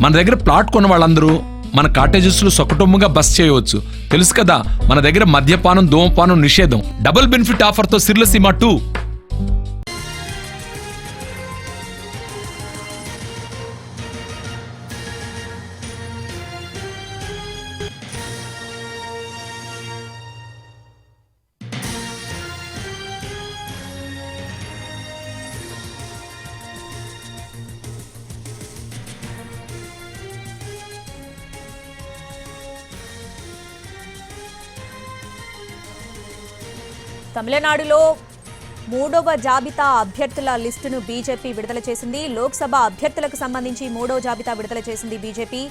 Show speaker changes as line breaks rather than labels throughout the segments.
మన దగ్గర ప్లాట్ కొన్న వాళ్ళందరూ మన కాటేజెస్లో లో బస్ చేయవచ్చు. తెలుసు కదా మన దగ్గర మద్యపానం ధూమపానం నిషేధం. డబుల్ బెనిఫిట్ ఆఫర్తో సిర్లసీమ టూ.
తమిళనాడులో మూడవ జాబితా అభ్యర్థుల లిస్టును బీజేపీ విడుదల చేసింది. లోక్సభ అభ్యర్థులకు సంబంధించి మూడో జాబితా విడుదల చేసింది బీజేపీ.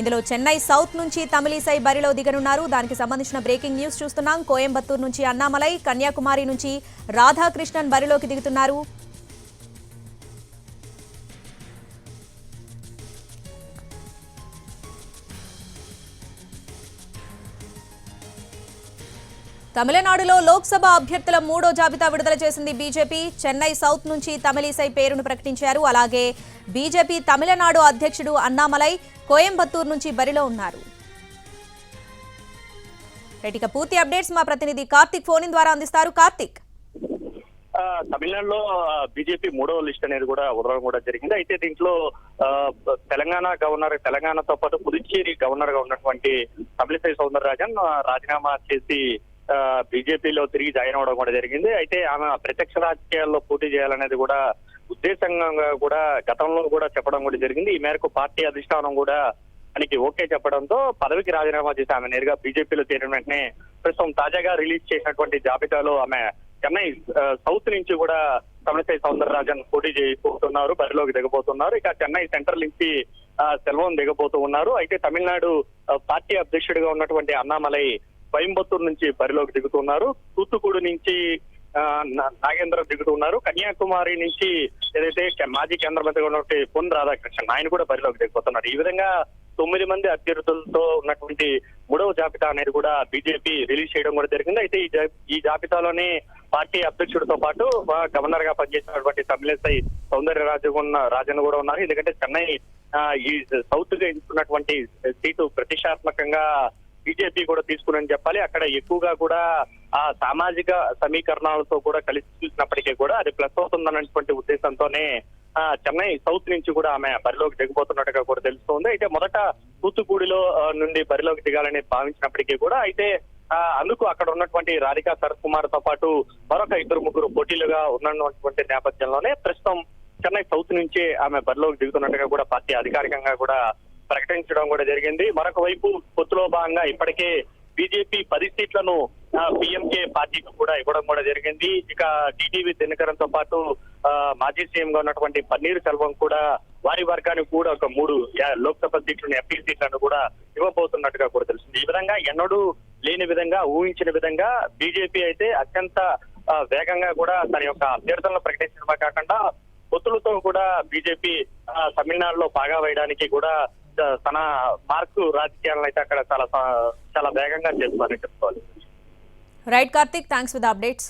ఇందులో చెన్నై సౌత్ నుంచి తమిళిసై బరిలో దిగనున్నారు. దానికి సంబంధించిన బ్రేకింగ్ న్యూస్ చూస్తున్నాం. కోయంబత్తూరు నుంచి అన్నామలై కన్యాకుమారి నుంచి రాధాకృష్ణన్ బరిలోకి దిగుతున్నారు. తమిళనాడులో లోక్సభ అభ్యర్థుల మూడో జాబితా విడుదల చేసింది బీజేపీ. చెన్నై సౌత్ నుంచి తమిళిసై పేరును ప్రకటించారు. అలాగే బీజేపీ తమిళనాడు అధ్యక్షుడు అన్నామలై కోయంబత్తూరు నుంచి బరిలో ఉన్నారు. ఇక పూర్తి అప్డేట్స్ మా ప్రతినిధి కార్తిక్ ఫోన్ ద్వారా అందిస్తారు. కార్తిక్.
తమిళనాడులో బీజేపీ మూడవ లిస్ట్ అనేది కూడా వదలడం కూడా జరిగింది. అయితే దీంట్లో తెలంగాణ గవర్నర్ తెలంగాణతో పాటు పుదుచ్చేరి గవర్నర్గా ఉన్నటువంటి తమిళిసై సౌందరరాజన్ రాజన్ రాజీనామా చేసి బీజేపీలో తిరిగి జాయిన్ అవడం కూడా జరిగింది. అయితే ఆమె ప్రత్యక్ష రాజకీయాల్లో పోటీ చేయాలనేది కూడా ఉద్దేశంగా కూడా గతంలో కూడా చెప్పడం కూడా జరిగింది. ఈ మేరకు పార్టీ అధిష్టానం కూడా తనకి ఓకే చెప్పడంతో పదవికి రాజీనామా చేసి ఆమె నేరుగా బీజేపీలో చేరిన వెంటనే ప్రస్తుతం తాజాగా రిలీజ్ చేసినటువంటి జాబితాలో ఆమె చెన్నై సౌత్ నుంచి కూడా తమిళసై సౌందరరాజన్ పోటీ చేయబోతున్నారు బరిలోకి దిగబోతున్నారు. ఇక చెన్నై సెంట్రల్ నుంచి సెల్వం దిగబోతూ ఉన్నారు. అయితే తమిళనాడు పార్టీ అధ్యక్షుడిగా ఉన్నటువంటి అన్నామలై కోయంబత్తూరు నుంచి బరిలోకి దిగుతున్నారు. తూత్తుగూడు నుంచి ఆ, నా- నాగేంద్ర దిగుతున్నారు. కన్యాకుమారి నుంచి ఏదైతే మాజీ కేంద్ర మంత్రిగా ఉన్నటువంటి పొన్ రాధాకృష్ణన్ ఆయన కూడా బరిలోకి దిగిపోతున్నారు ఈ విధంగా తొమ్మిది మంది అభ్యర్థులతో ఉన్నటువంటి మూడవ జాబితా అనేది కూడా బీజేపీ రిలీజ్ చేయడం కూడా జరిగింది. అయితే ఈ ఈ జాబితాలోనే పార్టీ అధ్యక్షుడితో పాటు గవర్నర్గా పనిచేసినటువంటి తమిళసై సౌందర్యరాజు ఉన్న రాజన్ కూడా ఉన్నారు. ఎందుకంటే చెన్నై ఈ సౌత్గా ఎంచుకున్నటువంటి సీటు ప్రతిష్టాత్మకంగా బీజేపీ కూడా తీసుకుని చెప్పాలి. అక్కడ ఎక్కువగా కూడా ఆ సామాజిక సమీకరణాలతో కూడా కలిసి చూసినప్పటికీ కూడా అది ప్లస్ అవుతుందన్నటువంటి ఉద్దేశంతోనే ఆ చెన్నై సౌత్ నుంచి కూడా ఆమె బరిలోకి దిగబోతున్నట్టుగా కూడా తెలుస్తోంది. అయితే మొదట తూత్తుకూడిలో నుండి బరిలోకి దిగాలని భావించినప్పటికీ కూడా అయితే అందుకు అక్కడ ఉన్నటువంటి రాధికా శరత్ కుమార్తో పాటు మరొక ఇద్దరు ముగ్గురు పోటీలుగా ఉన్నటువంటి నేపథ్యంలోనే ప్రస్తుతం చెన్నై సౌత్ నుంచి ఆమె బరిలోకి దిగుతున్నట్టుగా కూడా పార్టీ అధికారికంగా కూడా ప్రకటించడం కూడా జరిగింది. మరొక వైపు పొత్తులో భాగంగా ఇప్పటికే బీజేపీ పది సీట్లను పిఎంకే పార్టీకి కూడా ఇవ్వడం కూడా జరిగింది. ఇక టీటీవీ తో పాటు మాజీ సీఎం గా ఉన్నటువంటి పన్నీర్ సెల్వం కూడా వారి వర్గానికి కూడా ఒక మూడు లోక్సభ సీట్లను ఎంపీ సీట్లను కూడా ఇవ్వబోతున్నట్టుగా కూడా తెలిసింది ఈ విధంగా ఎన్నడూ లేని విధంగా ఊహించిన విధంగా బీజేపీ అయితే అత్యంత వేగంగా కూడా తన యొక్క అభ్యర్థులను ప్రకటించడమే కాకుండా పొత్తులతో కూడా బీజేపీ తమిళనాడులో బాగా వేయడానికి కూడా తన మార్కు రాజకీయాలను అయితే అక్కడ చాలా చాలా వేగంగా చేస్తున్నారని చెప్పుకోవాలి.
Right Karthik thanks for the updates